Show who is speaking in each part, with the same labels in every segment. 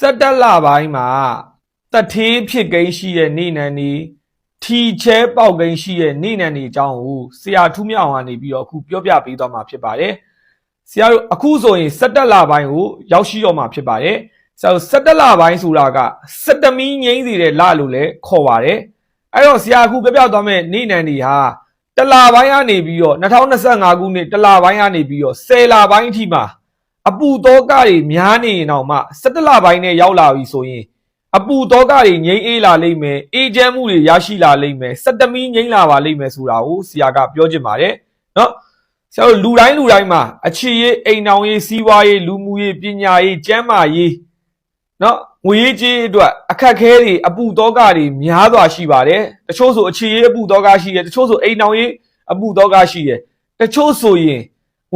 Speaker 1: 17လပိုင်းမှာတထေးဖြစ်ကိန်းရှိတဲ့နေနံနေထီချဲပေါက်ကိန်းရှိတဲ့နေနံနေအကြောင်းကိုဆရာထူးမြောင်ကနေပြီးတော့အခုပြောပြပေးသွားမှာဖြစ်ပါတယ်ဆရာတို့အခုဆိုရင်17လပိုင်းကိုရောက်ရှိတော့မှာဖြစ်ပါတယ်ဆရာတို့17လပိုင်းဆိုတာက17မီးငိမ့်စီတဲ့လလို့လည်းခေါ်ပါတယ်အဲ့တော့ဆရာအခုပြောပြသွားမယ့်နေနံနေဟာတလပိုင်းကနေပြီးတော့2025ခုနှစ်တလပိုင်းကနေပြီးတော့10လပိုင်းအထိမှာ အပူတောကတွေများနေရင်တော့မှ17လပိုင်းနဲ့ရောက်လာပြီဆိုရင်အပူတောကတွေငြိမ့်အေးလာလိမ့်မယ်အေးချမ်းမှုတွေရရှိလာလိမ့်မယ်စက်တမီငြိမ့်လာပါလိမ့်မယ်ဆိုတာကိုဆရာကပြောချင်ပါတယ်နော်ဆရာတို့လူတိုင်းလူတိုင်းမှာအခြေရေးအိမ်အောင်ရေးစီးပွားရေးလူမှုရေးပညာရေးကျန်းမာရေးနော်ငွေရေးကြေးအတွက်အခက်ခဲတွေအပူတောကတွေများစွာရှိပါတယ်တချို့ဆိုအခြေရေးအပူတောကရှိတယ်တချို့ဆိုအိမ်အောင်ရေးအပူတောကရှိတယ်တချို့ဆိုရင်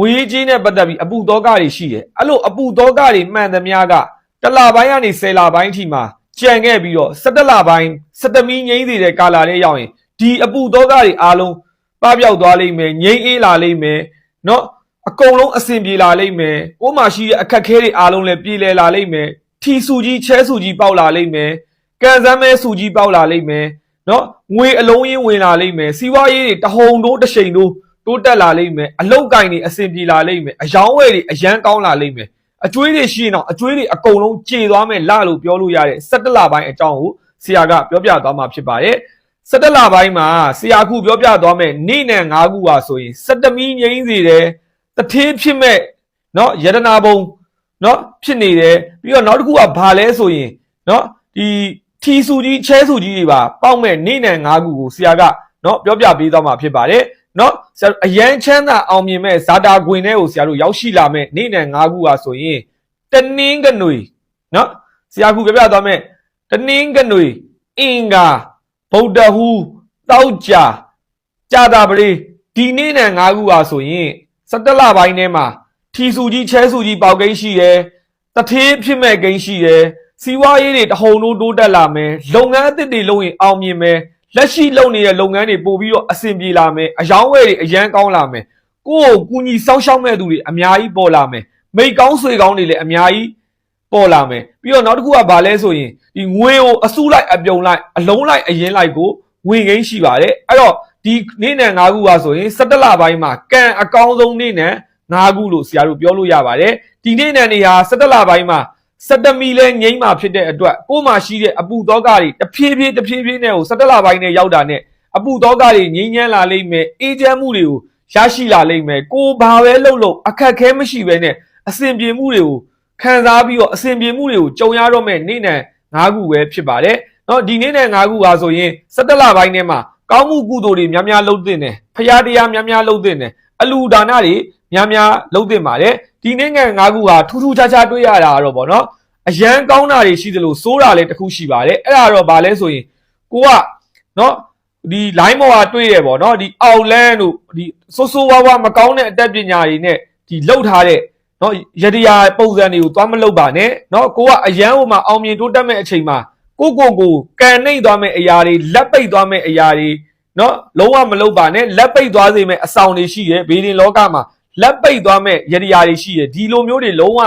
Speaker 1: ငွေရေးကြေးနဲ့ပတ်သက်ပြီးအပူတောကတွေရှိတယ်အဲ့လိုအပူတောကတွေမှန်သမျှကတစ်လပိုင်းကနေ10လပိုင်းအထိမှာကြံခဲ့ပြီးတော့17လပိုင်း17မီးငိမ့်စီတဲ့ကာလာလေးရောက်ရင်ဒီအပူတောကတွေအားလုံးပပျောက်သွားလိမ့်မယ်ငိမ့်အေးလာလိမ့်မယ်เนาะအကုန်လုံးအဆင်ပြေလာလိမ့်မယ်ကိုယ်မှာရှိတဲ့အခက်ခဲတွေအားလုံးလည်းပြေလည်လာလိမ့်မယ်ထီစုကြီးချဲစုကြီးပေါက်လာလိမ့်မယ်ကန်စမ်းမဲစုကြီးပေါက်လာလိမ့်မယ်เนาะငွေအလုံးရင်းဝင်လာလိမ့်မယ်စီးပွားရေးတွေတဟုန်တိုးတစ်ချိန်တိုး တိုးတက်လာလိမ့်မယ်အလောက်ကင်တွေအဆင်ပြေလာလိမ့်မယ်အယောင်းဝယ်တွေအရန်ကောင်းလာလိမ့်မယ်အကျွေးတွေရှိရင်တော့အကျွေးတွေအကုန်လုံးကျေသွားမယ်လလို့ပြောလို့ရတဲ့17လပိုင်းအကြောင်းကိုဆရာကပြောပြသွားမှာဖြစ်ပါတယ်17လပိုင်းမှာဆရာခုပြောပြသွားမယ်နေ့နဲ့၅ခုပါဆိုရင်17မီးငိမ့်စေတယ်တထေးဖြစ်မဲ့เนาะယတနာဘုံเนาะဖြစ်နေတယ်ပြီးတော့နောက်တစ်ခုကဘာလဲဆိုရင်เนาะဒီထီစုကြီးချဲစုကြီးတွေပါပေါက်မဲ့နေ့နဲ့၅ခုကိုဆရာကเนาะပြောပြပေးသွားမှာဖြစ်ပါတယ် နော်ဆရာအရန်ချမ်းသာအောင်မြင်မဲ့ဇာတာခွင်ထဲကိုဆရာတို့ရောက်ရှိလာမဲ့နေ့နဲ့၅ခုဟာဆိုရင်တနင်းကနွေနော်ဆရာခုပြပြသွားမဲ့တနင်းကနွေအင်္ဂါဗုဒ္ဓဟူတောက်ကြကြာတာပရိဒီနေ့နဲ့၅ခုဟာဆိုရင်17လပိုင်းထဲမှာထီစုကြီးချဲစုကြီးပေါက်ကိန်းရှိတယ်တထေးဖြစ်မဲ့ကိန်းရှိတယ်စီးပွားရေးတွေတဟုန်တို့တိုးတက်လာမယ်လုပ်ငန်းအသစ်တွေလုပ်ရင်အောင်မြင်မယ် လက်ရှိလုပ်နေတဲ့လုပ်ငန်းတွေပို့ပြီးတော့အဆင်ပြေလာမယ်အယောင်းဝယ်တွေအရန်ကောင်းလာမယ်ကိုယ့်ကိုကူညီစောင့်ရှောက်မဲ့သူတွေအများကြီးပေါ်လာမယ်မိတ်ကောင်းဆွေကောင်းတွေလည်းအများကြီးပေါ်လာမယ်ပြီးတော့နောက်တစ်ခုကဘာလဲဆိုရင်ဒီငွေကိုအစုလိုက်အပြုံလိုက်အလုံးလိုက်အရင်လိုက်ကိုဝင်ကိန်းရှိပါတယ်အဲ့တော့ဒီနေ့နဲ့၅ခုပါဆိုရင်17လပိုင်းမှာကံအကောင်းဆုံးနေ့နဲ့၅ခုလို့ဆရာတို့ပြောလို့ရပါတယ်ဒီနေ့နဲ့နေဟာ17လပိုင်းမှာ 17မီလဲငိမ့်မှာဖြစ်တဲ့အတွက်ကို့မှာရှိတဲ့အပူတော့ကတွေတဖြည်းဖြည်းတဖြည်းဖြည်းနဲ့ကို17လပိုင်းနဲ့ရောက်တာနဲ့အပူတော့ကတွေငိမ့်ညမ်းလာလိမ့်မယ်အေးချမ်းမှုတွေကိုရရှိလာလိမ့်မယ်ကိုဘာပဲလုပ်လို့အခက်ခဲမရှိပဲနဲ့အစဉ်ပြေမှုတွေကိုခံစားပြီးတော့အစဉ်ပြေမှုတွေကိုကြုံရတော့မဲ့နေ့နံ၅ခုပဲဖြစ်ပါတယ်။နော်ဒီနေ့နံ၅ခုဟာဆိုရင်17လပိုင်းထဲမှာကောင်းမှုကုသိုလ်တွေများများလုပ်သင့်တယ်။ဖရာတရားများများလုပ်သင့်တယ်။အလူဒါနတွေများများလုပ်သင့်ပါတယ်။ ဒီနေ့ငယ်၅ခုဟာထူးထူးခြားခြားတွေ့ရတာကတော့ဗောနော်အရန်ကောင်းတာတွေရှိသလိုစိုးတာလည်းတစ်ခုရှိပါတယ်အဲ့ဒါတော့ဗာလဲဆိုရင်ကိုကနော်ဒီ line ပေါ်ကတွေ့ရပေါ့နော်ဒီအောက်လန်းတို့ဒီဆိုးဆိုးဝါးဝါမကောင်းတဲ့အတတ်ပညာတွေနဲ့ဒီလှုပ်ထားတဲ့နော်ရတရားပုံစံတွေကိုသွားမလှုပ်ပါနဲ့နော်ကိုကအရန်ဟိုမှာအောင်မြင်တိုးတက်မဲ့အချိန်မှာကိုကိုကိုကန်နှိမ့်သွားမဲ့အရာတွေလက်ပိတ်သွားမဲ့အရာတွေနော်လုံးဝမလှုပ်ပါနဲ့လက်ပိတ်သွားစေမဲ့အဆောင်တွေရှိတယ်ဘေးရင်လောကမှာ လက်ပိတ်သွားမဲ့ရည်ရာတွေရှိတယ်ဒီလိုမျိုးတွေလုံးဝ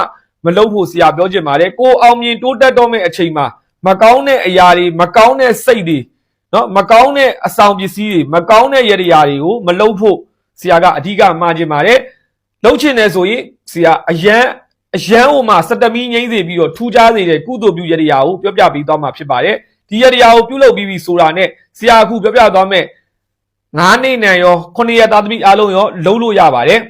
Speaker 1: မလုပ်ဖို့ဆရာပြောချင်ပါတယ်ကိုအောင်မြင်တိုးတက်တော့မဲ့အချိန်မှာမကောင်းတဲ့အရာတွေမကောင်းတဲ့စိတ်တွေနော်မကောင်းတဲ့အဆောင်ပစ္စည်းတွေမကောင်းတဲ့ရည်ရာတွေကိုမလုပ်ဖို့ဆရာကအဓိကမှာချင်ပါတယ်လုပ်ချင်တယ်ဆိုရင်ဆရာအရန်အရန်ဟိုမှာစတမီငိမ့်စေပြီးတော့ထူးခြားစေတဲ့ကုသိုလ်ပြုရည်ရာကိုပြောပြပေးသွားမှာဖြစ်ပါတယ်ဒီရည်ရာကိုပြုလုပ်ပြီးပြီဆိုတာနဲ့ဆရာအခုပြောပြသွားမဲ့ငါးနေနံရောခုနှစ်ရက်သားသမီးအားလုံးရောလုံးလို့ရပါတယ်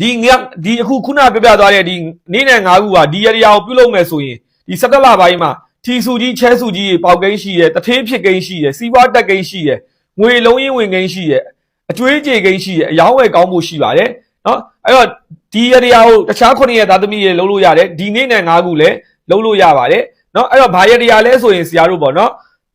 Speaker 1: ဒီငါဒီအခုခုနပြပြသွားတဲ့ဒီနေ့နဲ့၅ခုကဒီရတရားကိုပြုလုပ်မယ်ဆိုရင်ဒီ17လပိုင်းမှာထီစုကြီးချဲစုကြီးပေါက်ကိန်းရှိရယ်တထေးဖြစ်ကိန်းရှိရယ်စီးပွားတက်ကိန်းရှိရယ်ငွေလုံးရင်းဝင်ကိန်းရှိရယ်အကျွေးကြေကိန်းရှိရယ်အယောင်းဝယ်ကောင်းမှုရှိပါတယ်နော်အဲ့တော့ဒီရတရားကိုတခြား9ရက်သားသမီးတွေလုံးလို့ရတယ်ဒီနေ့နဲ့၅ခုလည်းလုံးလို့ရပါတယ်နော်အဲ့တော့ဘာရတရားလဲဆိုရင်ဆရာတို့ပေါ့နော်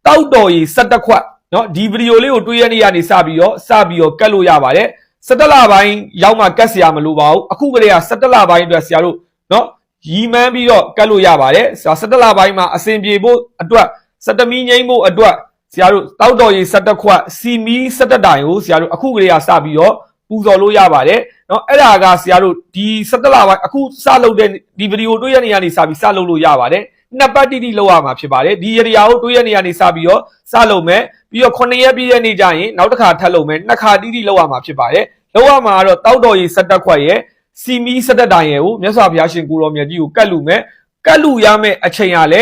Speaker 1: တောက်တော်ကြီး17ခွက်နော်ဒီဗီဒီယိုလေးကိုတွေးရနေရနေစပြီးတော့စပြီးတော့ကတ်လို့ရပါတယ် 17လပိုင်းရောက်မှကတ်ဆရာမလိုပါဘူးအခုကလေးက17လပိုင်းအတွက်ဆရာတို့เนาะရီမန်းပြီးတော့ကတ်လို့ရပါတယ်ဆရာ17လပိုင်းမှာအစဉ်ပြေဖို့အတွက်17မီငိမ့်ဖို့အတွက်ဆရာတို့တောက်တော်ရီ17ခွက်စီမီ17တိုင်ကိုဆရာတို့အခုကလေးကစပြီးတော့ပူဇော်လို့ရပါတယ်เนาะအဲ့ဒါကဆရာတို့ဒီ17လပိုင်းအခုစလုပ်တဲ့ဒီဗီဒီယိုတွေ့ရနေရနေစပြီးစလုပ်လို့ရပါတယ် နှစ်ပတ်တိတိလောက်ရမှာဖြစ်ပါတယ်ဒီရေဒီယာကိုတွေးရနေရနေစပြီးတော့စလုပ်မယ်ပြီးတော့9ရက်ပြည့်ရက်နေ့ကျရင်နောက်တစ်ခါထပ်လုပ်မယ်နှစ်ခါတိတိလောက်ရမှာဖြစ်ပါတယ်လောက်ရမှာကတော့တောက်တော်ရီစက်တက်ခွက်ရဲ့စီမီစက်တက်တိုင်ရဲ့ကိုမြတ်စွာဘုရားရှင်ကိုရောမြတ်ကြီးကိုကတ်လူမယ်ကတ်လူရမယ့်အချိန်ရလဲ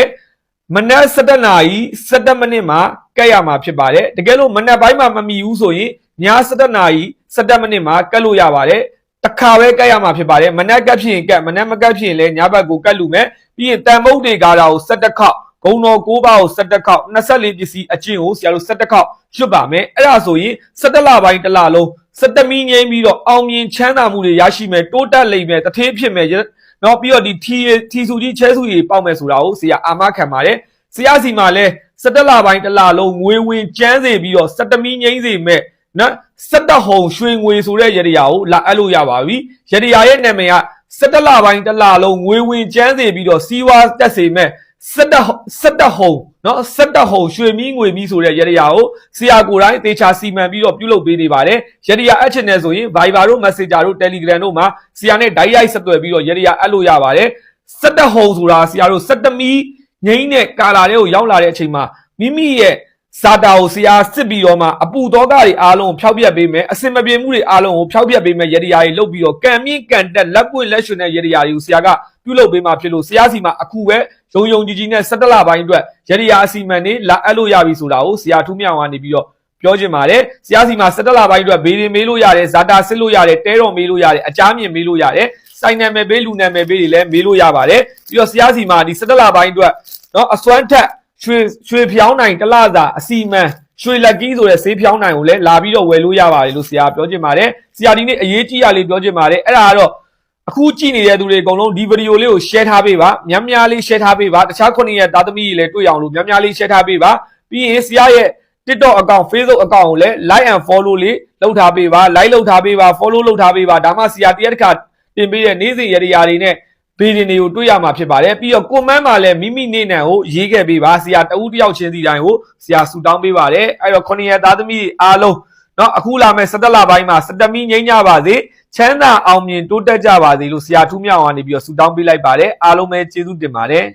Speaker 1: မနက်7နာရီ7မိနစ်မှာကတ်ရမှာဖြစ်ပါတယ်တကယ်လို့မနက်ပိုင်းမှာမမီဘူးဆိုရင်ည7နာရီ7မိနစ်မှာကတ်လို့ရပါတယ်တစ် ခါပဲကတ်ရမှာဖြစ်ပါတယ်မနက်ကတ်ဖြစ်ရင်ကတ်မနက်မကတ်ဖြစ်ရင်လည်းညဘက်ကိုကတ်လူမယ်ပြီးရင်တန်မုတ်တွေကားတာကို7ခေါက်ဂုံတော်9ပါးကို7ခေါက်24ပစ္စည်းအကျင့်ကိုဆရာတို့7ခေါက်ရွတ်ပါမယ်အဲ့ဒါဆိုရင်7လပိုင်းတစ်လလုံး7မီငိမ့်ပြီးတော့အောင်မြင်ချမ်းသာမှုတွေရရှိမယ်တိုးတက်လိမ့်မယ်တထေးဖြစ်မယ်နော်ပြီးတော့ဒီထီထီစုကြီးချဲစုကြီးပေါက်မယ်ဆိုတာကိုဆရာအာမခံပါတယ်ဆရာစီမှာလဲ7လပိုင်းတစ်လလုံးငွေဝင်ကျန်းစေပြီးတော့7မီငိမ့်စေမဲ့ နော်စက်တဟုံရွှေငွေဆိုတဲ့ရတရာကိုလာအပ်လို့ရပါပြီရတရာရဲ့နာမည်ကစက်တလပိုင်းတစ်လလုံးငွေဝင်ကျန်းစေပြီးတော့စီးဝါးတက်စေမဲ့စက်တစက်တဟုံနော်စက်တဟုံရွှေမီးငွေမီးဆိုတဲ့ရတရာကိုဆရာကိုယ်တိုင်သေချာစီမံပြီးတော့ပြုလုပ်ပေးနေပါတယ်ရတရာအပ်ချင်တယ်ဆိုရင် Viber တို့ Messenger တို့ Telegram တို့မှာဆရာနဲ့ဓာတ်ရိုက်ဆက်သွယ်ပြီးတော့ရတရာအပ်လို့ရပါတယ်စက်တဟုံဆိုတာဆရာတို့စက်တမီငိမ့်တဲ့ကာလာတွေကိုရောက်လာတဲ့အချိန်မှာမိမိရဲ့ စာတာကိုဆရာစစ်ပြီးတော့မှအပူတော်ကတွေအားလုံးကိုဖျောက်ပြက်ပေးမယ်အစင်မပြေမှုတွေအားလုံးကိုဖျောက်ပြက်ပေးမယ်ရတရားတွေလုပ်ပြီးတော့ကံမြင့်ကံတက်လက်ပွင့်လက်ရှင်တဲ့ရတရားတွေကိုဆရာကပြုလုပ်ပေးမှဖြစ်လို့ဆရာစီမှာအခုပဲယုံယုံကြည်ကြည်နဲ့၁၇လပိုင်းအတွက်ရတရားအစီမံနေလာအပ်လို့ရပြီဆိုတာကိုဆရာထူးမြတ်ဝါနေပြီးတော့ပြောချင်ပါတယ်ဆရာစီမှာ၁၇လပိုင်းအတွက်ဘေးရင်မေးလို့ရတယ်ဇာတာစစ်လို့ရတယ်တဲတော်မေးလို့ရတယ်အချားမြင့်မေးလို့ရတယ်စိုင်နာမည်ပေးလူနာမည်ပေးတွေလည်းမေးလို့ရပါတယ်ပြီးတော့ဆရာစီမှာဒီ၁၇လပိုင်းအတွက်နော်အစွမ်းထက် ရွှေရွှေဖြောင်းနိုင်တစ်လစာအစီမံရွှေလက်ကီးဆိုတဲ့ဈေးဖြောင်းနိုင်ကိုလည်းလာပြီးတော့ဝယ်လို့ရပါတယ်လို့ဆရာပြောချင်ပါတယ်ဆရာဒီနေ့အရေးကြီးရလေးပြောချင်ပါတယ်အဲ့ဒါကတော့အခုကြည့်နေတဲ့သူတွေအကုန်လုံးဒီဗီဒီယိုလေးကို share ထားပေးပါများများလေး share ထားပေးပါတခြားခုနှစ်ရဲ့သားသမီးတွေလည်းတွေ့အောင်လို့များများလေး share ထားပေးပါပြီးရင်ဆရာရဲ့ TikTok account Facebook account ကိုလည်း like and follow လေးလုပ်ထားပေးပါ like လုပ်ထားပေးပါ follow လုပ်ထားပေးပါဒါမှဆရာတရက်တစ်ခါတင်ပေးတဲ့နေ့စဉ်ရရတွေနဲ့ ဗီဒီယိုတွေကိုတွေ့ရမှာဖြစ်ပါတယ်ပြီးတော့ comment မှာလည်းမိမိနေနံကိုရေးခဲ့ပေးပါဆရာတဦးတယောက်ချင်းစီတိုင်းကိုဆရာဆူတောင်းပေးပါတယ်အဲ့တော့ခုနှစ်ရက်သားသမီးအားလုံးเนาะအခုလာမဲ့17လပိုင်းမှာ17မီငိမ့်ကြပါစေချမ်းသာအောင်မြင်တိုးတက်ကြပါစေလို့ဆရာထူးမြောင်ကနေပြီးတော့ဆူတောင်းပေးလိုက်ပါတယ်အားလုံးပဲကျေးဇူးတင်ပါတယ်